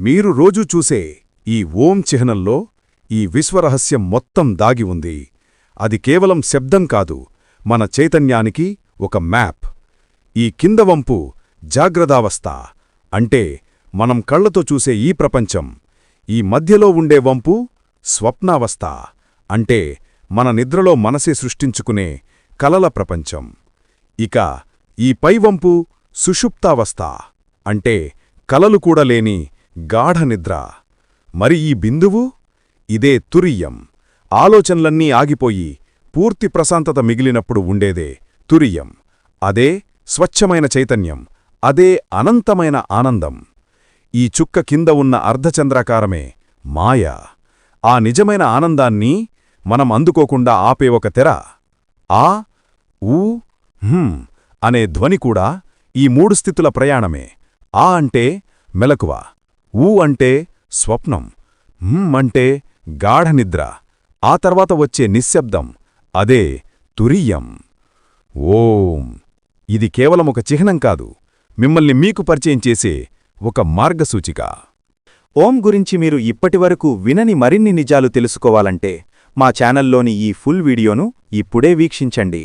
మీరు రోజూ చూసే ఈ ఓం చిహ్నంలో ఈ విశ్వరహస్యం మొత్తం దాగి ఉంది. అది కేవలం శబ్దం కాదు మన చైతన్యానికి ఒక మ్యాప్. ఈ కింద వంపు జాగ్రత్తావస్థ. అంటే మనం కళ్ళతో చూసే ఈ ప్రపంచం. ఈ మధ్యలో ఉండే వంపు స్వప్నావస్థ. అంటే మన నిద్రలో మనసే సృష్టించుకునే కలల ప్రపంచం. ఇక ఈ పైవంపు సుషుప్తావస్థ. అంటే కలలు కూడా లేని గాఢ నిద్ర మరి ఈ బిందువు? ఇదే తురియం. ఆలోచనలన్నీ ఆగిపోయి పూర్తి ప్రశాంతత మిగిలినప్పుడు ఉండేదే తురియం. అదే స్వచ్ఛమైన చైతన్యం. అదే అనంతమైన ఆనందం. ఈ చుక్క కింద ఉన్న అర్ధచంద్రాకారమే మాయ. ఆ నిజమైన ఆనందాన్ని మనం అందుకోకుండా ఆపే ఒక తెర. ఆ ఊ హుం అనే ధ్వని కూడా ఈ మూడు స్థితుల ప్రయాణమే. ఆ అంటే మెలకువ. ఊ అంటే స్వప్నం హుం అంటే గాఢనిద్ర ఆ తర్వాత వచ్చే నిశ్శబ్దం అదే తురియం. ఓం! ఇది కేవలం ఒక చిహ్నం కాదు మిమ్మల్ని మీకు పరిచయం చేసే ఒక మార్గసూచిక. ఓం గురించి మీరు ఇప్పటివరకు వినని మరిన్ని నిజాలు తెలుసుకోవాలంటే మా ఛానల్లోని ఈ ఫుల్ వీడియోను ఇప్పుడే వీక్షించండి.